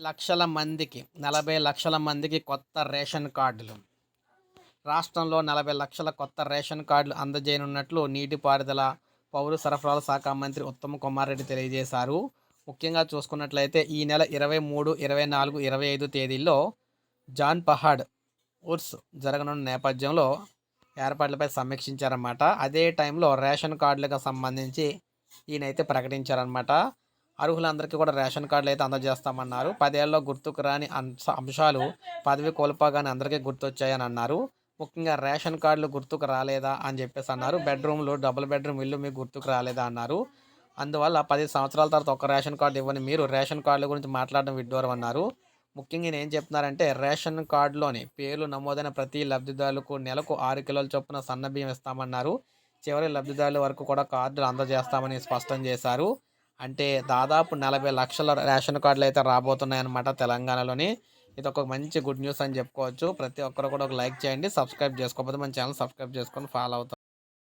లక్షల మందికి నలభై లక్షల మందికి కొత్త రేషన్ కార్డులు. రాష్ట్రంలో నలభై లక్షల కొత్త రేషన్ కార్డులు అందజేయనున్నట్లు నీటిపారుదల పౌర సరఫరాల శాఖ మంత్రి ఉత్తమ్ కుమార్ రెడ్డి తెలియజేశారు. ముఖ్యంగా చూసుకున్నట్లయితే ఈ నెల ఇరవై మూడు ఇరవై నాలుగు ఇరవై ఐదు తేదీల్లో జాన్ పహాడ్ ఉర్స్ జరగనున్న నేపథ్యంలో ఏర్పాట్లపై సమీక్షించారన్నమాట. అదే టైంలో రేషన్ కార్డులకు సంబంధించి ఈయనైతే ప్రకటించారనమాట అర్హులందరికీ కూడా రేషన్ కార్డులు అయితే అందజేస్తామన్నారు. పదేళ్ళలో గుర్తుకు రాని అంశ అంశాలు పదవి కోల్పోగానే అందరికీ గుర్తొచ్చాయని అన్నారు. ముఖ్యంగా రేషన్ కార్డులు గుర్తుకు రాలేదా అని చెప్పేసి అన్నారు. బెడ్రూమ్లు డబుల్ బెడ్రూమ్ ఇల్లు మీకు గుర్తుకు రాలేదా అన్నారు. అందువల్ల పది సంవత్సరాల తర్వాత ఒక రేషన్ కార్డు ఇవ్వని మీరు రేషన్ కార్డుల గురించి మాట్లాడడం విడ్డూరం అన్నారు. ముఖ్యంగా నేను ఏం చెప్తున్నారంటే రేషన్ కార్డులోని పేర్లు నమోదైన ప్రతి లబ్ధిదారులకు నెలకు ఆరు కిలోల చొప్పున సన్నబియ్యం ఇస్తామన్నారు. చివరి లబ్ధిదారుల వరకు కూడా కార్డులు అందజేస్తామని స్పష్టం చేశారు. అంటే దాదాపు నలభై లక్షల రేషన్ కార్డులు అయితే రాబోతున్నాయన్నమాట తెలంగాణలోని. ఇది ఒక మంచి గుడ్ న్యూస్ అని చెప్పుకోవచ్చు. ప్రతి ఒక్కరు కూడా ఒక లైక్ చేయండి సబ్స్క్రైబ్ చేసుకోకపోతే మన ఛానల్ సబ్స్క్రైబ్ చేసుకొని ఫాలో అవుతాం